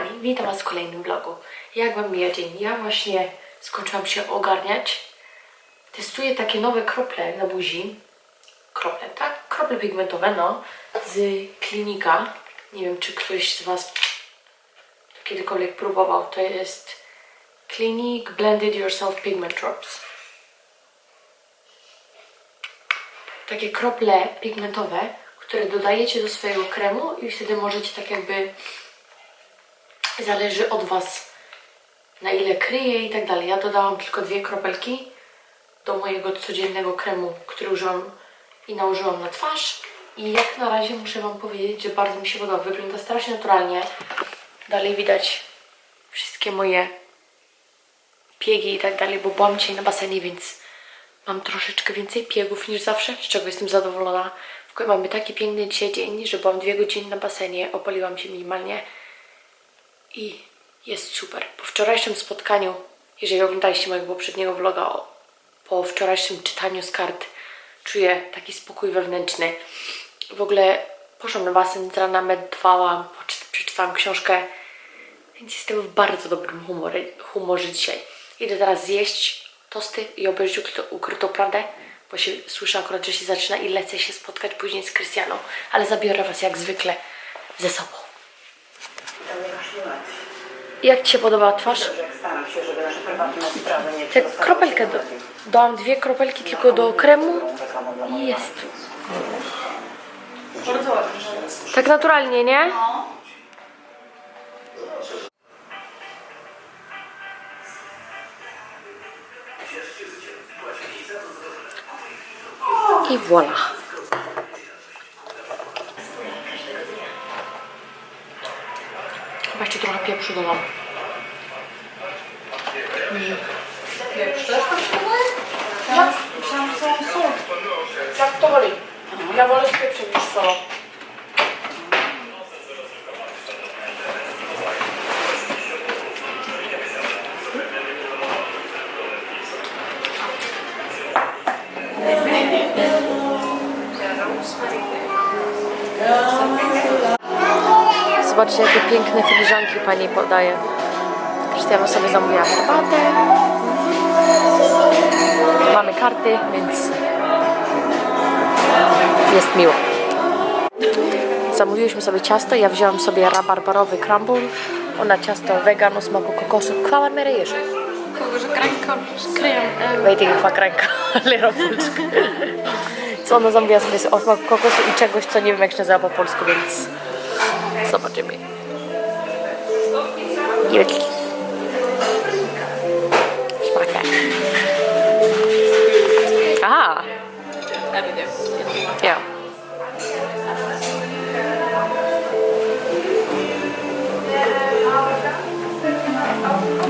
kochani, witam Was w kolejnym vlogu. Jak Wam mija dzień? Ja właśnie skończyłam się ogarniać. Testuję takie nowe krople na buzi. Krople, tak? Krople pigmentowe, no. Z klinika. Nie wiem, czy ktoś z Was kiedykolwiek próbował. To jest Clinique Blended Yourself Pigment Drops. Takie krople pigmentowe, które dodajecie do swojego kremu i wtedy możecie tak jakby zależy od Was na ile kryje i tak dalej. Ja dodałam tylko dwie kropelki do mojego codziennego kremu, który użyłam i nałożyłam na twarz i jak na razie muszę Wam powiedzieć, że bardzo mi się podoba. Wygląda strasznie naturalnie. Dalej widać wszystkie moje piegi i tak dalej, bo byłam dzisiaj na basenie, więc mam troszeczkę więcej piegów niż zawsze, z czego jestem zadowolona. W ogóle mamy taki piękny dzisiaj dzień, że byłam dwie godziny na basenie, opaliłam się minimalnie i jest super. Po wczorajszym spotkaniu, jeżeli oglądaliście mojego poprzedniego vloga, po wczorajszym czytaniu z kart, czuję taki spokój wewnętrzny. W ogóle poszłam na basen, z rana medytowałam, przeczytałam książkę, więc jestem w bardzo dobrym humorze, humorze dzisiaj. Idę teraz zjeść tosty i obejrzeć ukryto, ukrytą prawdę, bo się słyszę akurat, że się zaczyna i lecę się spotkać później z Krystianą, ale zabiorę Was jak zwykle ze sobą. Jak Ci się podobała twarz? Dobrze, jak staram się, żeby nasze prywatne sprawy nie Te kropelkę, się do, mediów. dałam dwie kropelki tylko do kremu Reklamą dla i jest. Bardzo ładnie. Tak naturalnie, nie? I voilà. Chyba jeszcze trochę pieprzu dodam. Pieprz też tam się dodaje? Ja, Myślałam, że całą sól. jak to woli. Ja wolę z pieprzem niż solą. Zobaczcie, jakie piękne filiżanki pani podaje. Krystiana sobie zamówiła herbatę. Mamy karty, więc jest miło. Zamówiłyśmy sobie ciasto, ja wzięłam sobie rabarbarowy crumble, ona ciasto vegan o smaku kokosu. Hvala merejesz. Kogoś kręką z kryjem. Wejdę chyba kręka, ale robólczka. Co ona zamówiła sobie o smaku kokosu i czegoś, co nie wiem jak się nazywa po polsku, więc zobaczymy. Wielki. Smakę. Aha, ja.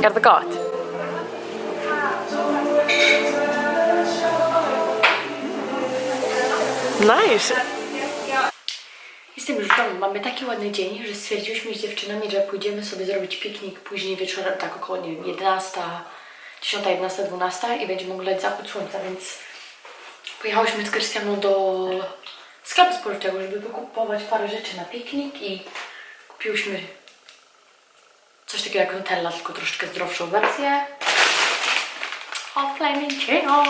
Är det gott? Nice. Mamy taki ładny dzień, że stwierdziłyśmy z dziewczynami, że pójdziemy sobie zrobić piknik później wieczorem, tak około, nie wiem, 11, 10, 11, 12 i będziemy oglądać zachód słońca, więc pojechałyśmy z Krystianą do sklepu spożywczego, żeby kupować parę rzeczy na piknik i kupiłyśmy coś takiego jak Nutella, tylko troszeczkę zdrowszą wersję. O, Flaming Cheetos!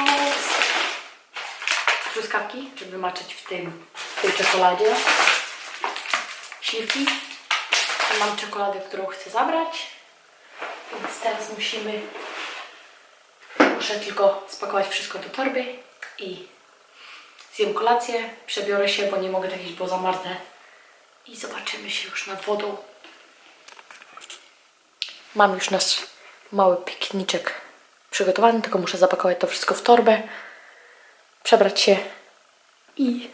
truskawki, żeby maczyć w tym, w tej czekoladzie. Śliwki. I mam czekoladę, którą chcę zabrać. Więc teraz musimy... Muszę tylko spakować wszystko do torby i zjem kolację, przebiorę się, bo nie mogę tak iść, bo zamarznę. I zobaczymy się już nad wodą. Mam już nasz mały pikniczek przygotowany, tylko muszę zapakować to wszystko w torbę przebrać się i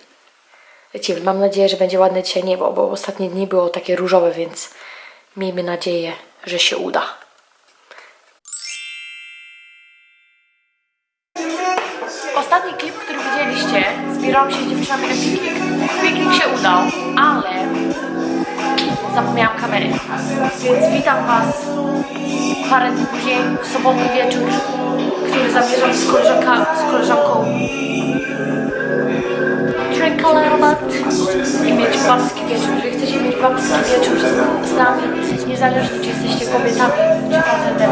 lecimy. Mam nadzieję, że będzie ładne dzisiaj niebo, bo ostatnie dni było takie różowe, więc miejmy nadzieję, że się uda. Ostatni klip, który widzieliście, zbierałam się z dziewczynami na piknik. Piknik się udał, ale zapomniałam kamery. Więc witam Was parę dni później, w sobotni wieczór, który zamierzam z, z koleżanką bit i mieć babski wieczór. chcecie mieć babski wieczór z, nami, niezależnie czy jesteście kobietami czy facetem,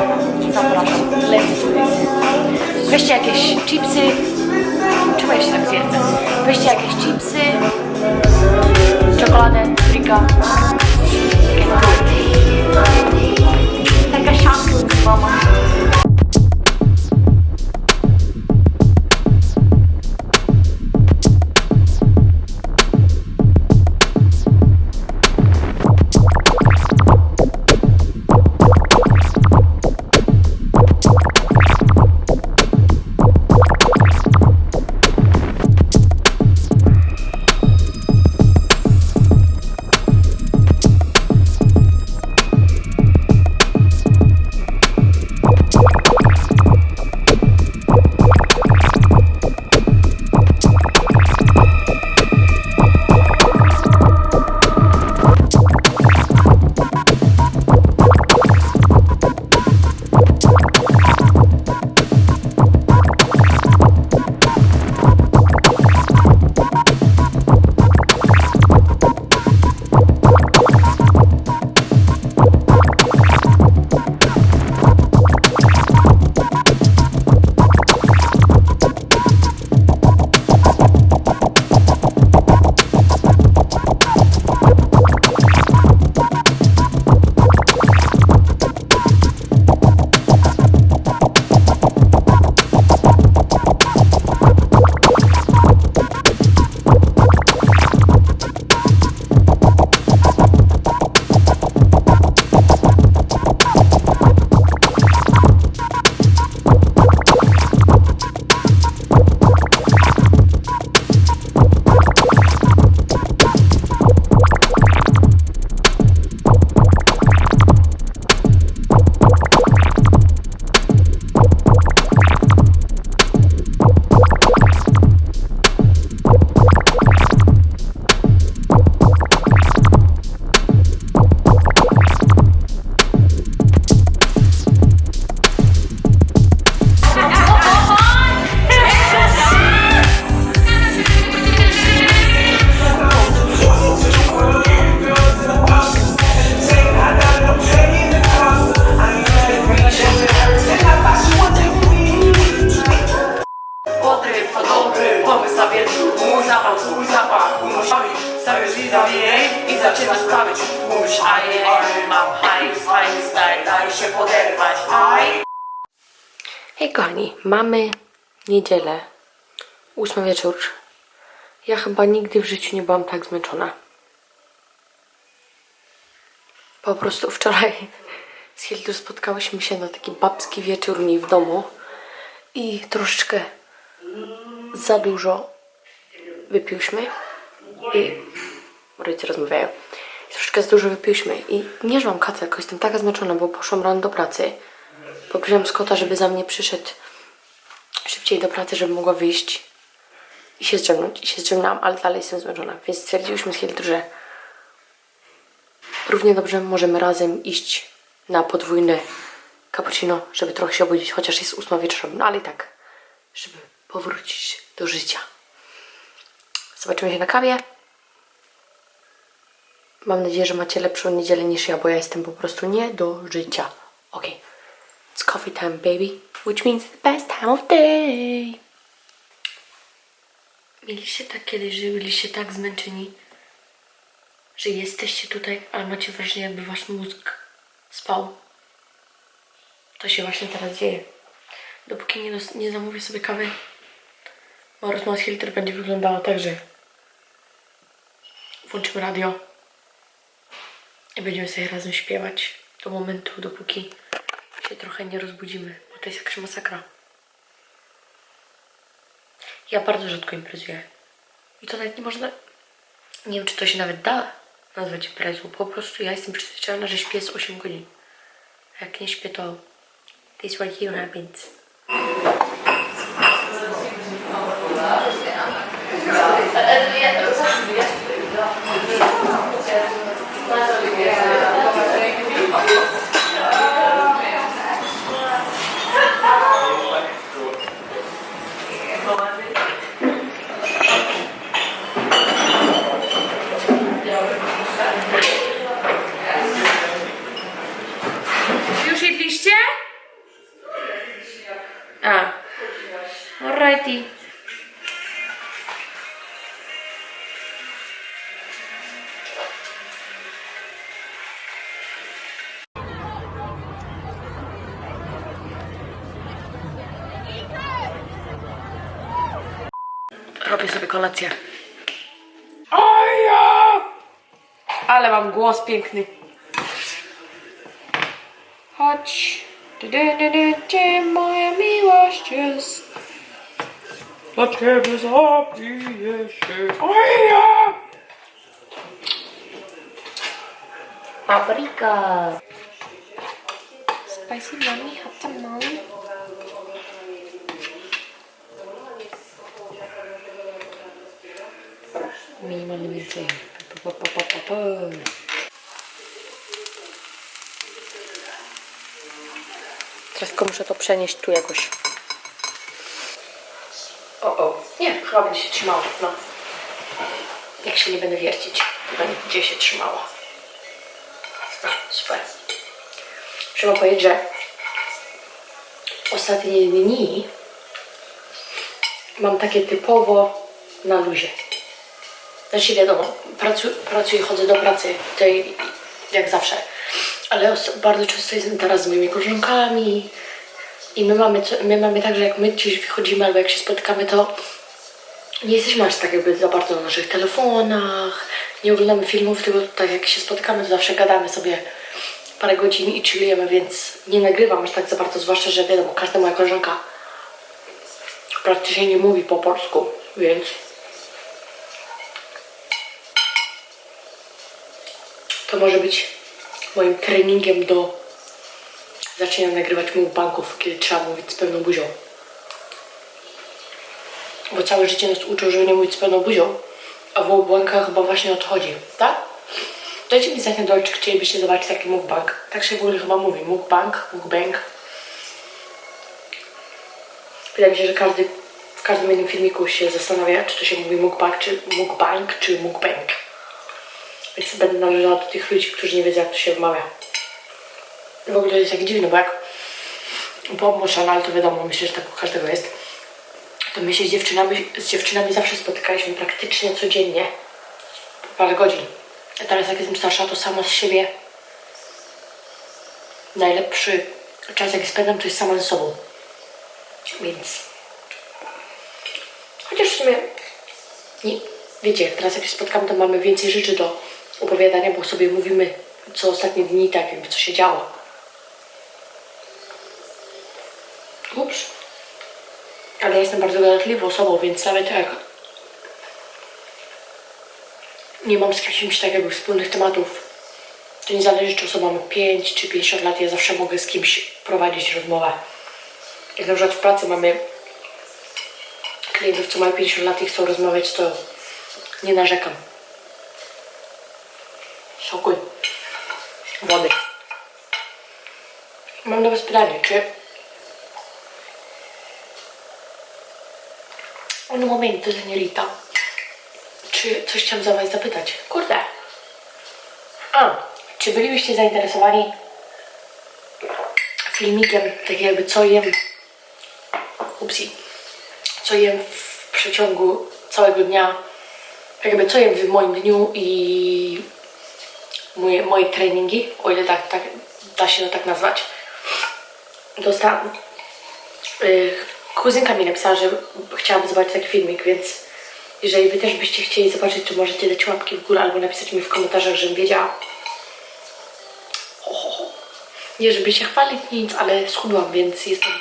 zapraszam. Let's. Weźcie jakieś chipsy. Czemu ja się tak zjedzę? Weźcie jakieś chipsy, czekoladę, frika. Taka szanka, mama. Dobry pomysł na wieczór. Mój zapach, twój zapach. Musimy stawiać i zabijaj I zaczynasz prawić. Mówisz aj, aj, mam hajs, hajs Daj, daj się poderwać. Aj. Hej kochani, mamy niedzielę, ósmy wieczór. Ja chyba nigdy w życiu nie byłam tak zmęczona. Po prostu wczoraj z Hildur spotkałyśmy się na taki babski wieczór u w domu i troszeczkę za dużo wypiłyśmy i rodzice rozmawiają. Troszeczkę za dużo wypiłyśmy i nie, że mam kacę, jakoś jestem taka zmęczona, bo poszłam rano do pracy. Poprosiłam Scotta, żeby za mnie przyszedł szybciej do pracy, żeby mogła wyjść i się zdrzemnąć. I się zdrzemnęłam, ale dalej jestem zmęczona. Więc stwierdziłyśmy z Hildur, że równie dobrze możemy razem iść na podwójne cappuccino, żeby trochę się obudzić, chociaż jest ósma wieczorem, no ale i tak, żeby powrócić do życia. Zobaczymy się na kawie. Mam nadzieję, że macie lepszą niedzielę niż ja, bo ja jestem po prostu nie do życia. Ok, it's coffee time, baby, which means the best time of day. Mieliście tak kiedyś, że byliście tak zmęczeni, że jesteście tutaj, ale macie wrażenie, jakby wasz mózg spał. To się właśnie teraz dzieje. Dopóki nie, nie zamówię sobie kawy, z Hilter będzie wyglądała tak, że włączymy radio i będziemy sobie razem śpiewać do momentu, dopóki się trochę nie rozbudzimy, bo to jest jakaś masakra. Ja bardzo rzadko imprezuję. I to nawet nie można. Nie wiem, czy to się nawet da nazwać imprezą. Po prostu ja jestem przyzwyczajona, że śpię z 8 godzin. A jak nie śpię, to this what here happens. Well, Robię sobie kolację. Oja! Ale mam głos piękny. Chodź. Gdzie moja miłość jest? Dla ciebie zabiję się. Oja! Paprika. Spicy mommy, hot tamale. Więcej. Pa, pa, pa, pa, pa. Teraz tylko muszę to przenieść tu jakoś. O, o. Nie, chyba będzie się trzymało. No. Jak się nie będę wiercić, to będzie się trzymało. No, super. Wam powiedzieć, że ostatnie dni mam takie typowo na luzie. Znaczy wiadomo, pracuję, pracuję chodzę do pracy, tej jak zawsze. Ale bardzo często jestem teraz z moimi koleżankami i my mamy, my mamy tak, że jak my gdzieś wychodzimy albo jak się spotykamy, to nie jesteśmy aż tak jakby za bardzo na naszych telefonach, nie oglądamy filmów, tylko tak jak się spotykamy, to zawsze gadamy sobie parę godzin i chillujemy, więc nie nagrywam aż tak za bardzo, zwłaszcza, że wiadomo, każda moja koleżanka praktycznie nie mówi po polsku, więc to może być moim treningiem do zaczynania nagrywać mukbangów, kiedy trzeba mówić z pełną buzią. Bo całe życie nas uczą, żeby nie mówić z pełną buzią, a w mukbangach chyba właśnie o to chodzi, tak? Dajcie mi znać na dole, czy chcielibyście zobaczyć taki mukbang. Tak się w ogóle chyba mówi, mukbang, mukbang. Wydaje mi się, że każdy, w każdym jednym filmiku się zastanawia, czy to się mówi mukbang, czy mukbang, czy mukbang. Więc będę należała do tych ludzi, którzy nie wiedzą, jak to się wymawia. W ogóle jest tak dziwne, bo jak Moszana, ale to wiadomo, myślę, że tak u każdego jest, to my się z dziewczynami, z dziewczynami zawsze spotykaliśmy praktycznie codziennie, po parę godzin. A teraz jak jestem starsza, to sama z siebie najlepszy czas, jaki spędzam, to jest sama ze sobą. Więc chociaż w sumie nie, wiecie, jak teraz jak się spotkamy, to mamy więcej rzeczy do opowiadania, bo sobie mówimy co ostatnie dni, tak jakby co się działo. Ups. Ale ja jestem bardzo gadatliwą osobą, więc nawet jak nie mam z kimś tak jakby wspólnych tematów, to nie zależy, czy osoba ma 5 czy 50 lat, ja zawsze mogę z kimś prowadzić rozmowę. Jak na przykład w pracy mamy klientów, co mają 50 lat i chcą rozmawiać, to nie narzekam. Sokuj. Wody. Mam do Was pytanie, czy... Un momento, seniorita. Czy coś chciałam za Was zapytać? Kurde. A, czy bylibyście zainteresowani filmikiem, tak jakby co jem... Upsi. Co jem w przeciągu całego dnia. Tak jakby co jem w moim dniu i moje, moje treningi, o ile tak, tak da się to tak nazwać. Dostałam. Yy, kuzynka mi napisała, że chciałaby zobaczyć taki filmik, więc jeżeli wy też byście chcieli zobaczyć, to możecie dać łapki w górę albo napisać mi w komentarzach, żebym wiedziała. Nie, żeby się chwalić nic, ale schudłam, więc jestem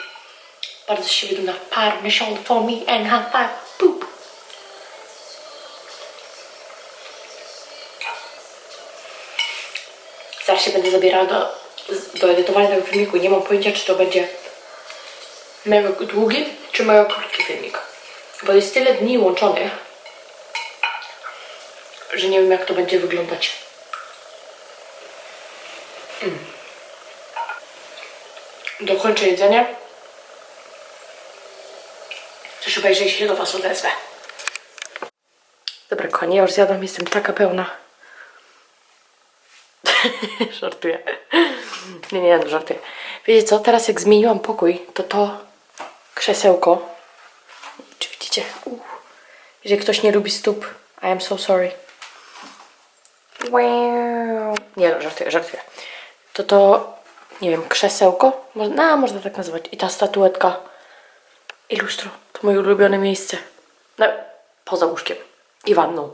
bardzo siebie dumna. Parmesan for me and have five poop. Zaraz się będę zabierała do, do edytowania tego filmiku. Nie mam pojęcia, czy to będzie mega długi, czy mega krótki filmik. Bo jest tyle dni łączonych, że nie wiem, jak to będzie wyglądać. Mm. Dokończę jedzenie. Też obejrzę się do Was odezwę. Dobra, kochani, już zjadłam, jestem taka pełna. żartuję. Nie, nie, no, żartuję. Wiecie co, teraz jak zmieniłam pokój, to to krzesełko, czy widzicie, uh, jeżeli ktoś nie lubi stóp, I am so sorry. Wow. Nie, no, żartuję, żartuję. To to, nie wiem, krzesełko, można, no, można tak nazwać. I ta statuetka i lustro, to moje ulubione miejsce. No, poza łóżkiem i wanną.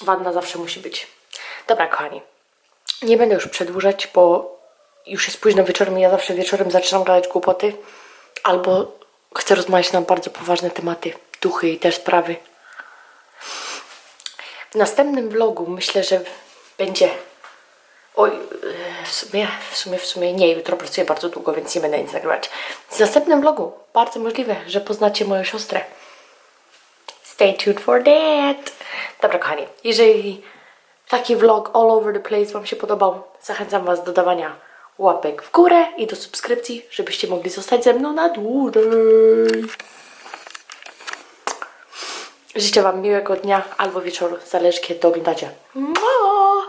Wanna zawsze musi być. Dobra, kochani. Nie będę już przedłużać, bo już jest późno wieczorem i ja zawsze wieczorem zaczynam gadać głupoty. Albo chcę rozmawiać na bardzo poważne tematy, duchy i te sprawy. W następnym vlogu myślę, że będzie. Oj, w sumie, w sumie, w sumie nie, jutro pracuję bardzo długo, więc nie będę nic nagrywać. W następnym vlogu bardzo możliwe, że poznacie moją siostrę. Stay tuned for that. Dobra, kochani, jeżeli taki vlog all over the place Wam się podobał, zachęcam Was do dawania łapek w górę i do subskrypcji, żebyście mogli zostać ze mną na dłużej. Życzę Wam miłego dnia albo wieczoru, zależy kiedy to oglądacie. Mua!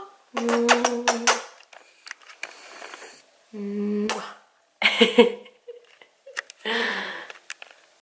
Mua.